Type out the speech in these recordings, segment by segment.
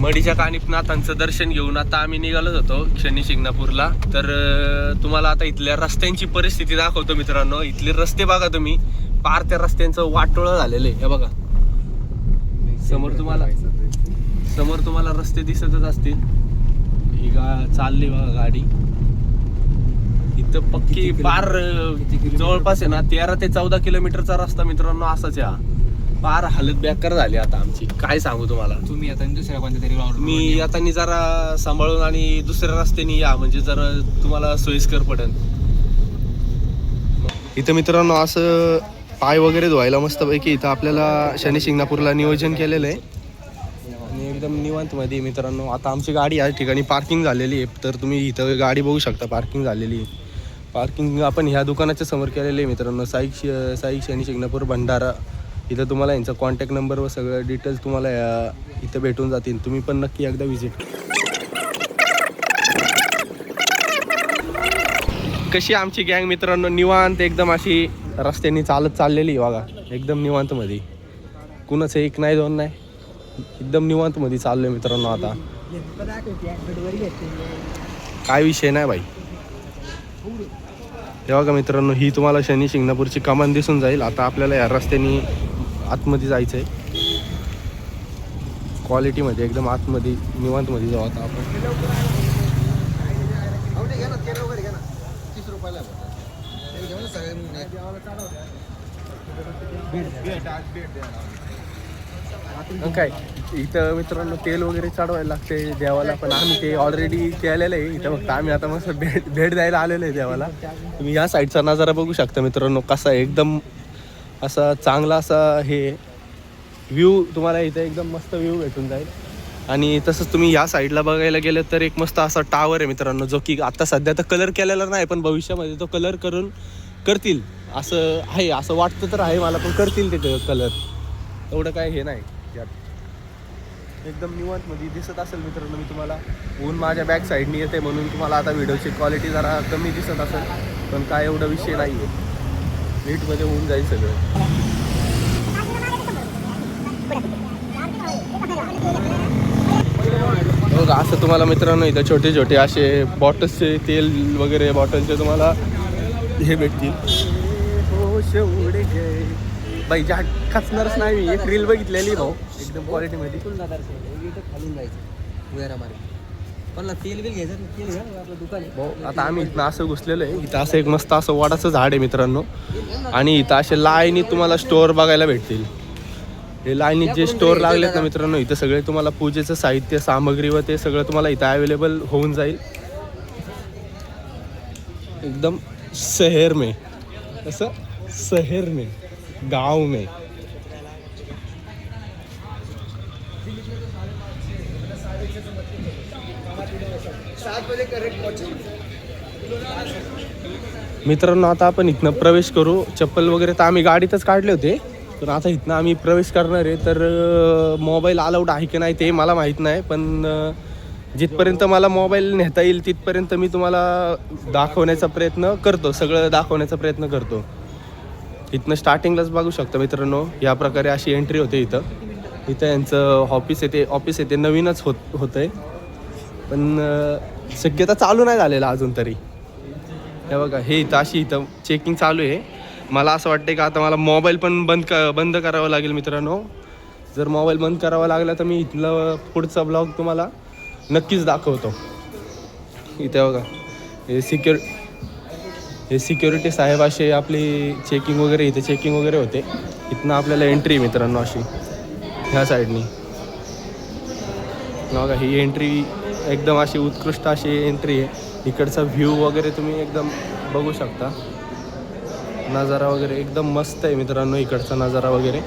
मडीच्या कानिपनाथांचं दर्शन घेऊन आता आम्ही निघालोच होतो शनी शिंगणापूरला. तर तुम्हाला आता इथल्या रस्त्यांची परिस्थिती दाखवतो मित्रांनो. इथले रस्ते बघा तुम्ही. पार त्या रस्त्यांचं वाटोळं झालेलं आहे. हे बघा. समोर तुम्हाला समोर तुम्हाला रस्ते दिसतच असतील. ही गा चालली बघा गाडी. इथं पक्की पार? जवळपास आहे ना तेरा ते चौदा किलोमीटरचा रस्ता मित्रांनो असाच आहे पार हालत बेकार झाली आता आमची. काय सांगू तुम्हाला? तुम्ही आता दुसऱ्या कोणत्या तरी round- मी आता नी जरा सांभाळून आणि दुसऱ्या रस्त्याने या म्हणजे जरा तुम्हाला सोयीस्कर पडेल. इथं मित्रांनो असं पाय वगैरे धुवायला मस्तपैकी इथं आपल्याला शनी शिंगणापूरला नियोजन केलेलं आहे. आणि एकदम निवांत मध्ये मित्रांनो आता आमची गाडी या ठिकाणी पार्किंग झालेली आहे. तर तुम्ही इथं गाडी बघू शकता पार्किंग झालेली आहे. पार्किंग आपण ह्या दुकानाच्या समोर केलेली आहे मित्रांनो साई श- साई शनी शिंगणापूर भंडारा. इथं तुम्हाला यांचा कॉन्टॅक्ट नंबर व सगळं डिटेल्स तुम्हाला इथं भेटून जातील. तुम्ही पण नक्की एकदा व्हिजिट कशी आमची गँग मित्रांनो? निवांत एकदम अशी रस्त्याने चालत चाललेली बघा. एकदम निवांतमध्ये. कुणाचं एक नाही दोन नाही. एकदम निवांतमध्ये चाललोय मित्रांनो आता. काय विषय नाही बाई तेव्हा बघा मित्रांनो ही तुम्हाला शनी शिंगणापूरची कमान दिसून जाईल. आता आपल्याला या रस्त्याने आतमध्ये जायचं आहे. क्वालिटीमध्ये एकदम आतमध्ये निवांतमध्ये जाऊ आता आपण. काय इथं मित्रांनो तेल वगैरे चढवायला लागते देवाला पण आम्ही ते ऑलरेडी केलेलं आहे. इथं फक्त आम्ही आता मस्त भेट भेट द्यायला आलेलो आहे देवाला. तुम्ही या साईडचा नजारा बघू शकता मित्रांनो कसा आहे, एकदम असा चांगला असा हे व्ह्यू तुम्हाला इथं एकदम मस्त व्ह्यू भेटून जाईल. आणि तसंच तुम्ही या साईडला बघायला गेलं तर एक मस्त असा टावर आहे मित्रांनो जो की आता सध्या तर कलर केलेला नाही पण भविष्यामध्ये तो कलर करून करतील. असं आहे असं वाटतं तर आहे मला पण करतील ते कलर एवढं काय हे नाही. यात एकदम निवांत दिसत असेल मित्रांनो मी तुम्हाला. ऊन माझ्या बॅक साईडनी येते म्हणून तुम्हाला आता व्हिडिओची क्वालिटी जरा कमी दिसत असेल पण काय एवढा विषय नाही आहे नीटमध्ये होऊन जाईल सगळं. बघा असं तुम्हाला मित्रांनो इथं छोटे छोटे असे बॉटल्सचे तेल वगैरे बॉटलचे तुम्हाला हे भेटतील. हो बाई ज्या खचणारच नाही मी. एक रील बघितलेली भाऊ. एकदम क्वालिटीमध्ये खालून जायचं. तेल बिल घ्यायचं तेल घ्या आपलं दुकान आहे. भाऊ आता आम्ही इथं असं घुसलेलो आहे. इथं असं एक मस्त असं वडाचं झाड आहे मित्रांनो. आणि इथं असे लाईनी तुम्हाला स्टोअर बघायला भेटतील. हे लाईनीत जे स्टोअर लागलेत ना मित्रांनो इथं सगळे तुम्हाला पूजेचं साहित्य सामग्री व ते सगळं तुम्हाला इथं अवेलेबल होऊन जाईल. एकदम शहर में असं शहर में गाव में मित्रांनो आता आपण इथनं प्रवेश करू. चप्पल वगैरे तर आम्ही गाडीतच काढले होते. पण आता इथनं आम्ही प्रवेश करणार आहे. तर मोबाईल अलाउड आहे की नाही ते मला माहीत नाही. पण जिथपर्यंत मला मोबाईल नेता येईल तिथपर्यंत मी तुम्हाला दाखवण्याचा प्रयत्न करतो. सगळं दाखवण्याचा प्रयत्न करतो. इथनं स्टार्टिंगलाच बघू शकता मित्रांनो. या प्रकारे अशी एंट्री होते इथं. इथं यांचं ऑफिस येते ऑफिस येते नवीनच होत होतं आहे पण शक्यता चालू नाही झालेला अजून तरी. हे बघा हे इथं अशी इथं चेकिंग चालू आहे. मला असं वाटतं का आता मला मोबाईल पण बंद क बंद करावा लागेल मित्रांनो. जर मोबाईल बंद करावा लागला तर मी इथलं पुढचा ब्लॉग तुम्हाला नक्कीच दाखवतो. इथे बघा हे सिक्युर हे सिक्युरिटी साहेब असे आपली चेकिंग वगैरे इथे चेकिंग वगैरे होते. इथनं आपल्याला एंट्री मित्रांनो अशी ह्या साईडनी बघा ही एंट्री एकदम अशी उत्कृष्ट अशी एंट्री आहे. इकडचा व्ह्यू वगैरे तुम्ही एकदम बघू शकता. नजारा वगैरे एकदम मस्त आहे मित्रांनो इकडचा नजारा वगैरे.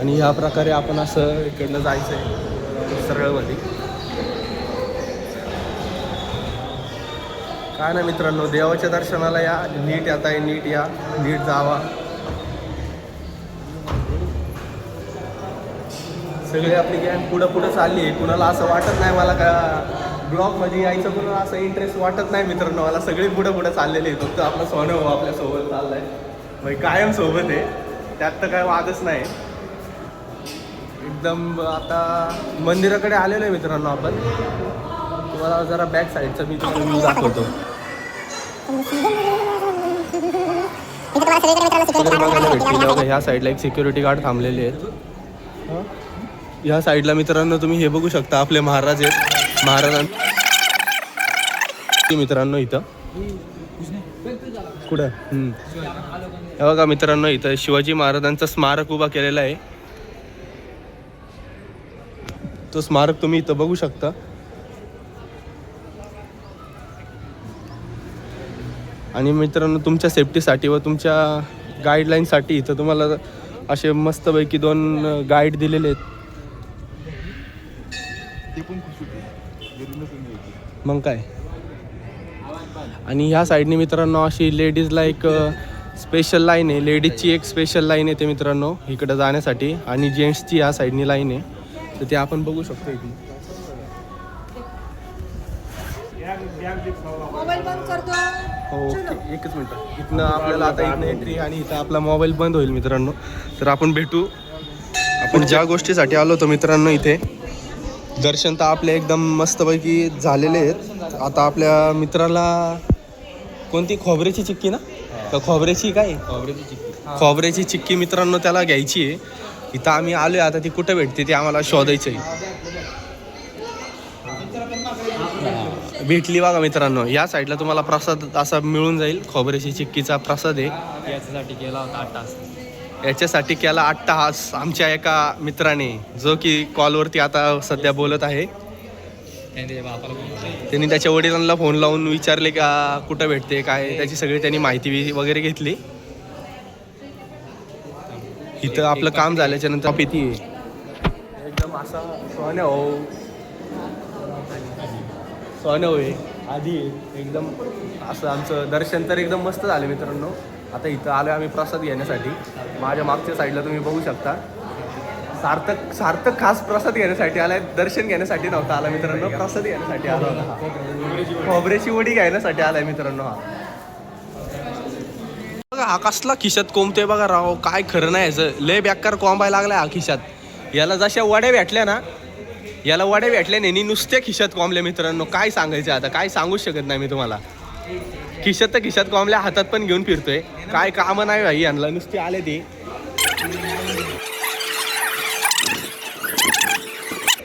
आणि ह्या प्रकारे आपण असं इकडनं जायचं आहे सरळमध्ये काय ना मित्रांनो देवाच्या दर्शनाला या नीट आता आहे नीट या नीट जावा. सगळे आपली गॅंग पुढं पुढं चालली. आहे कुणाला असं वाटत नाही मला का ब्लॉगमध्ये यायचं कुणाला असं इंटरेस्ट वाटत नाही मित्रांनो. मला सगळे पुढं पुढं चाललेले आहेत. फक्त आपला सोनं भाऊ आपल्यासोबत चाललाय. भाई कायम सोबत आहे. त्यात तर काय वादच नाही. एकदम आता मंदिराकडे आलेलो आहे मित्रांनो आपण. तुम्हाला जरा बॅक साईडचा मी तुम्हाला व्ह्यू दाखवतो. ह्या साईडला एक सिक्युरिटी गार्ड थांबलेले आहेत. ह्या साईडला मित्रांनो तुम्ही हे बघू शकता आपले महाराज आहेत. महाराजां मित्रांनो इथं. कुठं? हे बघा मित्रांनो इथं शिवाजी महाराजांचं स्मारक उभा केलेला आहे. तो स्मारक तुम्ही इथं बघू शकता. आणि मित्रांनो तुमच्या सेफ्टीसाठी व तुमच्या गाईडलाईनसाठी इथं तुम्हाला असे मस्तपैकी दोन गाईड दिलेले आहेत. मग काय? आणि ह्या साईडने मित्रांनो अशी लेडीजला एक स्पेशल लाईन आहे. लेडीजची एक स्पेशल लाईन येते मित्रांनो इकडं जाण्यासाठी. आणि जेंट्सची ह्या साईडनी लाईन आहे. तर ते आपण बघू शकतो इथे. मोबाईल बंद करतो. हो एकच मिनटं. इथनं आपल्याला आता इथनं एंट्री आणि इथं आपला मोबाईल बंद होईल मित्रांनो. तर आपण भेटू. आपण ज्या गोष्टीसाठी आलो होतो मित्रांनो इथे दर्शन तर आपले एकदम मस्तपैकी झालेले आहेत. आता आपल्या मित्राला कोणती? खोबऱ्याची चिक्की ना? का खोबऱ्याची काय? खोबऱ्याची चिक्की. खोबऱ्याची चिक्की मित्रांनो त्याला घ्यायची आहे. इथं आम्ही आलोय आता ती कुठं भेटते ते आम्हाला शोधायचं आहे. भेटली बघा मित्रांनो या साईडला तुम्हाला प्रसाद असा मिळून जाईल. खोबऱ्याची चिक्कीचा प्रसाद आहे. याच्यासाठी केला होता आठ तास. याच्यासाठी केला आठ तास आमच्या एका मित्राने जो की कॉलवरती आता सध्या बोलत आहे. त्यांनी त्याच्या वडिलांना फोन लावून विचारले का कुठं भेटते काय त्याची सगळी त्यांनी माहिती वगैरे घेतली. इथं आपलं काम झाल्याच्यानंतर पिती एकदम असा सोन्या हो सोन्या होय आधी एकदम असं आमचं दर्शन तर एकदम मस्त झालं मित्रांनो. आता इथं आलो आम्ही प्रसाद घेण्यासाठी. माझ्या मागच्या साईडला तुम्ही बघू शकता. सार्थक सार्थक खास प्रसाद घेण्यासाठी आलाय दर्शन घेण्यासाठी नव्हता आला मित्रांनो प्रसाद घेण्यासाठी आला होता. खोबऱ्याची वडी घेण्यासाठी आलाय मित्रांनो हा. बघा हा कसला खिशात कोंबतोय बघा राव काय खरं नाही याचं. लय बॅक्कार कोंबाय लागलाय हा खिशात. याला जशा वड्या भेटल्या ना याला वड्या भेटल्या नाही नुसत्या खिशात कोंबल्या मित्रांनो. काय सांगायचं आता? काय सांगूच शकत नाही मी तुम्हाला. खिशात तर खिशात कॉमल्या हातात पण घेऊन फिरतोय. काय कामं नाही भाई यांना नुसते आले ते.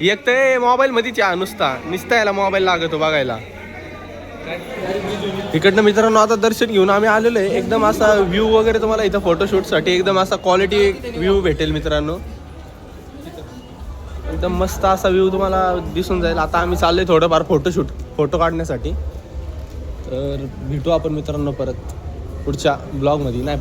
एक तर मोबाईल मध्येच या नुसता नुसता याला मोबाईल लागतो बघायला. इकडनं मित्रांनो आता दर्शन घेऊन आम्ही आलेलो आहे. एकदम असा व्ह्यू वगैरे तुम्हाला इथं फोटोशूटसाठी एकदम असा क्वालिटी व्ह्यू भेटेल मित्रांनो. एकदम मस्त असा व्ह्यू तुम्हाला दिसून जाईल. आता आम्ही चाललोय थोडंफार फोटोशूट फोटो काढण्यासाठी. तर भेटू आपण मित्रांनो परत पुढच्या ब्लॉगमध्ये. नाही